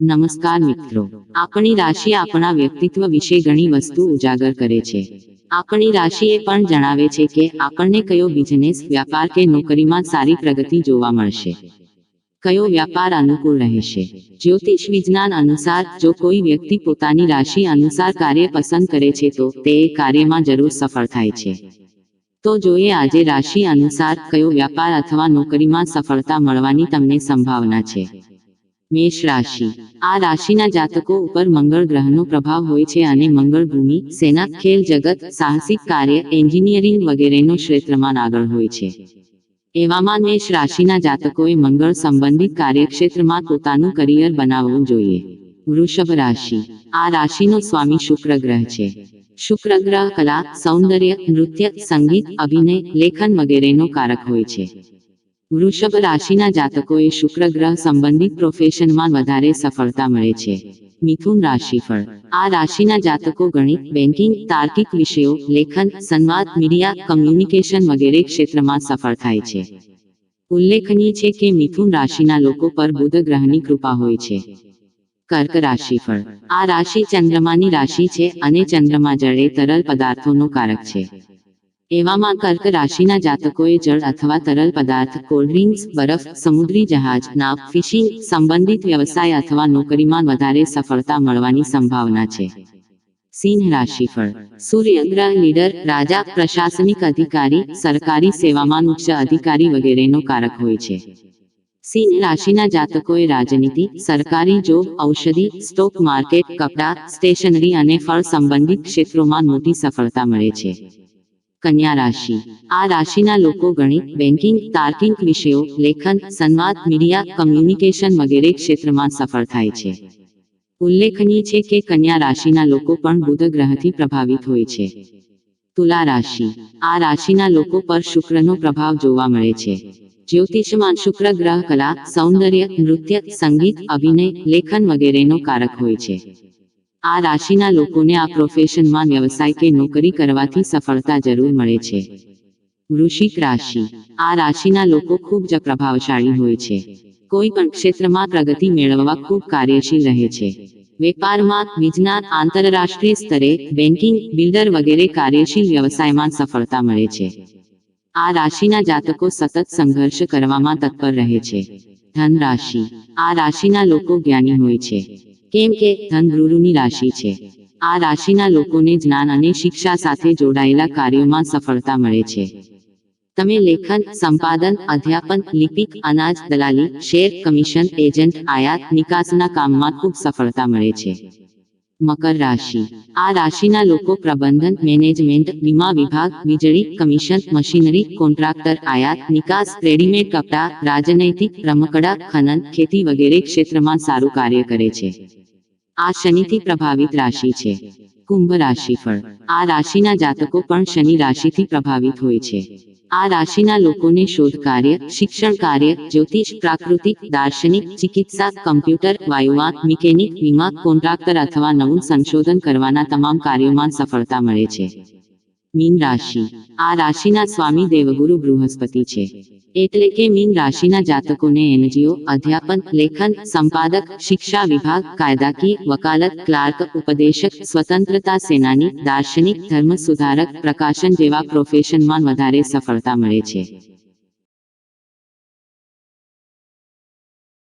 નમસ્કાર મિત્રો. આપણી રાશિ આપણા વ્યક્તિત્વ વિશે ઘણી વસ્તુ ઉજાગર કરે છે. આપણી રાશિ એ પણ જણાવે છે કે આપણને કયો બિઝનેસ વ્યાપાર કે નોકરીમાં સારી પ્રગતિ જોવા મળશે. કયો વ્યાપાર અનુકૂળ રહેશે? જ્યોતિષ વિજ્ઞાન અનુસાર, જો કોઈ વ્યક્તિ પોતાની રાશિ અનુસાર કાર્ય પસંદ કરે છે તો તે કાર્યમાં જરૂર સફળ થાય છે. તો જોઈએ આજે રાશિ અનુસાર કયો વ્યાપાર અથવા નોકરીમાં સફળતા મળવાની તમને સંભાવના છે. મેષ રાશિ. આ રાશિના જાતકો ઉપર મંગળ ગ્રહનો પ્રભાવ હોય છે અને મંગળ ભૂમિ, સેના, ખેલ જગત, સાહસિક કાર્ય, એન્જિનિયરિંગ વગેરેનો ક્ષેત્રમાં આગળ હોય છે. એવામાં મેષ રાશિના જાતકોએ મંગળ સંબંધિત કાર્યક્ષેત્રમાં પોતાનું કરિયર બનાવવું જોઈએ. વૃષભ રાશિ. આ રાશિનો સ્વામી શુક્ર ગ્રહ છે. શુક્ર ગ્રહ કલા, સૌંદર્ય, નૃત્ય, સંગીત, અભિનય, લેખન વગેરેનો કારક હોય છે. વૃષભ રાશિના જાતકોએ શુક્ર ગ્રહ સંબંધિત પ્રોફેશનમાં વધારે સફળતા મળે છે. મિથુન રાશિફળ. આ રાશિના જાતકો ગણિત બેન્કિંગ તાર્કિક વિષયો, લેખન, સંવાદ મીડિયા કમ્યુનિકેશન વગેરે ક્ષેત્રમાં સફળ થાય છે. ઉલ્લેખનીય છે કે મિથુન રાશિના લોકો પર બુધ ગ્રહની કૃપા હોય છે. કર્ક રાશિફળ. આ રાશિ ચંદ્રમાની રાશિ છે અને ચંદ્રમા જળે તરલ પદાર્થોનો કારક છે. એવામાં કર્ક રાશિના જાતકોએ જળ અથવા તરલ પદાર્થ કોલ્ડ ડ્રિંક્સ બરફ, સમુદ્રી જહાજ નાવ ફિશિંગ સંબંધિત વ્યવસાય અથવા નોકરીમાં વધારે સફળતા મળવાની સંભાવના છે. સિંહ રાશિફળ. સૂર્ય ગ્રહ લીડર, રાજા, પ્રશાસનિક અધિકારી, સરકારી સેવામાં ઉચ્ચ અધિકારી વગેરેનો કારક હોય છે. સિંહ રાશિના જાતકોએ રાજનીતિ, સરકારી જોબ, ઔષધિ, સ્ટોક માર્કેટ, કપડાં, સ્ટેશનરી અને ફળ સંબંધિત ક્ષેત્રોમાં મોટી સફળતા મળે છે. કન્યા રાશિ. આ રાશિના લોકો ગણિત બેન્કિંગ તાર્કિક વિષયો, લેખન, સંવાદ, મીડિયા, કમ્યુનિકેશન વગેરે ક્ષેત્રમાં સફળ થાય છે. ઉલ્લેખનીય છે કે કન્યા રાશિના લોકો પણ બુધ ગ્રહથી પ્રભાવિત હોય છે. તુલા રાશિ. આ રાશિના લોકો પર શુક્રનો પ્રભાવ જોવા મળે છે. જ્યોતિષમાં શુક્ર ગ્રહ કલા, સૌંદર્ય, નૃત્ય, સંગીત, અભિનય, લેખન વગેરેનો કારક હોય છે. આ રાશિના લોકોને આ પ્રોફેશનમાં વ્યવસાય કે નોકરી કરવાથી સફળતા જરૂર મળે છે. વૃશ્ચિક રાશિ. આ રાશિના લોકો ખૂબ જ પ્રભાવશાળી હોય છે. કોઈ પણ ક્ષેત્રમાં પ્રગતિ મેળવવા ખૂબ કાર્યશીલ રહે છે. વેપારમાં વિજ્ઞાન આંતરરાષ્ટ્રીય સ્તરે બેન્કિંગ, બિલ્ડર વગેરે કાર્યશીલ વ્યવસાયમાં સફળતા મળે છે. આ રાશિના જાતકો સતત સંઘર્ષ કરવામાં તત્પર રહે છે. ધન રાશિ આ રાશિના લોકો જ્ઞાની હોય છે. કેમ કે ધન ગુરુની રાશિ છે. આ રાશિના લોકોને જ્ઞાન અને શિક્ષા સાથે જોડાયેલા કાર્યોમાં સફળતા મળે છે. તમે લેખન, સંપાદન, અધ્યાપન, લિપિક, અનાજ, દલાલી, શેર, કમિશન, એજન્ટ, આયાત, નિકાસના કામમાં ખૂબ સફળતા મળે છે. મકર રાશિ. આ રાશિના લોકો પ્રબંધન, મેનેજમેન્ટ, વીમા વિભાગ, વીજળી, કમિશન, મશીનરી, કોન્ટ્રાક્ટર, આયાત, નિકાસ, રેડીમેડ કપડાં, રાજનૈતિક, રમકડા, ખનન, ખેતી વગેરે ક્ષેત્રમાં સારું કાર્ય કરે છે. આ શનિથી પ્રભાવિત રાશિ છે. કુંભ રાશિફળ. આ રાશિના જાતકો પણ શનિ રાશિથી પ્રભાવિત હોય છે. આ રાશિના લોકોને શોધ કાર્ય, શિક્ષણ કાર્ય, જ્યોતિષ, પ્રાકૃતિક, દાર્શનિક, ચિકિત્સા, કમ્પ્યુટર વાયુવાત મિકેનિક વીમા કોન્ટ્રાક્ટર અથવા નવું સંશોધન કરવાના તમામ કાર્યોમાં સફળતા મળે છે. મીન રાશિ. આ રાશિના સ્વામી દેવગુરુ બૃહસ્પતિ છે. એટલે કે મીન રાશિના જાતકોને એનજીઓ, અધ્યાપન, લેખન, સંપાદક, શિક્ષા વિભાગ, કાયદાકીય, વકાલત, ક્લાર્ક, ઉપદેશક, સ્વતંત્રતા સેનાની, દાર્શનિક, ધર્મ સુધારક, પ્રકાશન જેવા પ્રોફેશનમાં વધારે સફળતા મળે છે.